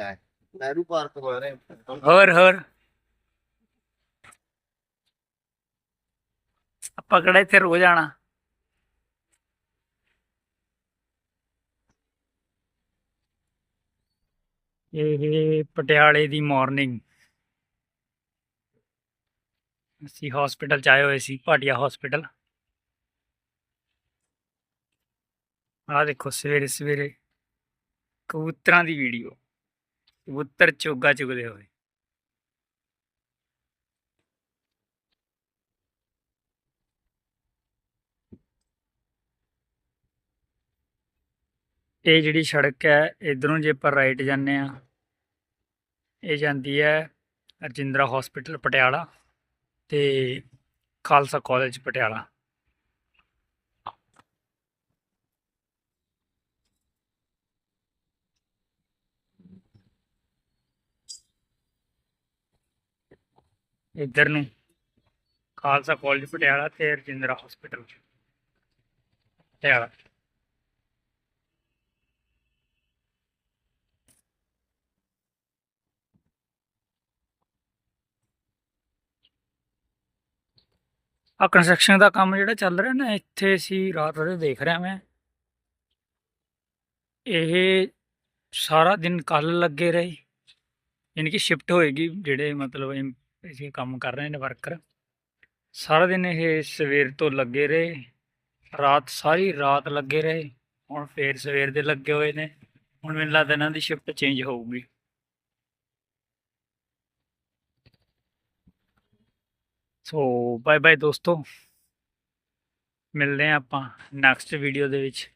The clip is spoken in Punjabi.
ਲੈ ਨਹਿਰੂ ਪਾਰਕ ਬਾਰੇ ਹੋਰ ਹੋਰ। ਆਪਾਂ ਕਿਹੜਾ ਇੱਥੇ ਰੋਜ਼ ਆਣਾ ਇਹ ਪਟਿਆਲੇ ਦੀ ਮਾਰਨਿੰਗ ਅਸੀਂ ਹਸਪੀਟਲ ਚ ਆਏ ਹੋਏ ਸੀ, ਭਾਟੀਆ ਹਸਪੀਟਲ ਆਹ ਦੇਖੋ ਸਵੇਰੇ ਸਵੇਰੇ ਕਬੂਤਰਾਂ ਦੀ ਵੀਡੀਓ ਕਬੂਤਰ ਚੋਗਾ ਚੁਗਦੇ ਹੋਏ। ਇਹ ਜਿਹੜੀ ਸੜਕ ਹੈ, ਇਧਰੋਂ ਜੇ ਆਪਾਂ ਰਾਈਟ ਜਾਂਦੇ ਆ ਇਹ ਜਾਂਦੀ ਹੈ ਰਜਿੰਦਰਾ ਹਸਪੀਟਲ ਪਟਿਆਲਾ ਤੇ ਖਾਲਸਾ ਕਾਲਜ ਪਟਿਆਲਾ। ਇੱਧਰ ਨੂੰ, ਖਾਲਸਾ ਕਾਲਜ ਪਟਿਆਲਾ ਤੇ ਰਜਿੰਦਰਾ ਹਸਪੀਟਲ ਪਟਿਆਲਾ। ਆ ਕੰਸਟਰਕਸ਼ਨ ਦਾ ਕੰਮ ਜਿਹੜਾ ਚੱਲ ਰਿਹਾ ਨਾ, ਇੱਥੇ ਅਸੀਂ ਰਾਤ ਰਹੇ ਦੇਖ ਰਿਹਾ ਮੈਂ। ਇਹ ਸਾਰਾ ਦਿਨ ਕੱਲ ਲੱਗੇ ਰਹੇ। ਯਾਨੀ ਕਿ ਸ਼ਿਫਟ ਹੋਏਗੀ ਜਿਹੜੇ ਮਤਲਬ ਇਹ ਕੰਮ ਕਰ ਰਹੇ ਨੇ ਵਰਕਰ ਸਾਰਾ ਦਿਨ ਇਹ ਸਵੇਰ ਤੋਂ ਲੱਗੇ ਰਹੇ। ਰਾਤ, ਸਾਰੀ ਰਾਤ ਲੱਗੇ ਰਹੇ। ਹੁਣ ਫੇਰ ਸਵੇਰ ਦੇ ਲੱਗੇ ਹੋਏ ਨੇ। ਹੁਣ ਮੈਨੂੰ ਲੱਗਦਾ ਇਹਨਾਂ ਦੀ ਸ਼ਿਫਟ ਚੇਂਜ ਹੋਊਗੀ। ਸੋ ਬਾਏ ਬਾਏ ਦੋਸਤੋ। ਮਿਲਦੇ ਹਾਂ ਆਪਾਂ ਨੈਕਸਟ ਵੀਡੀਓ ਦੇ ਵਿੱਚ।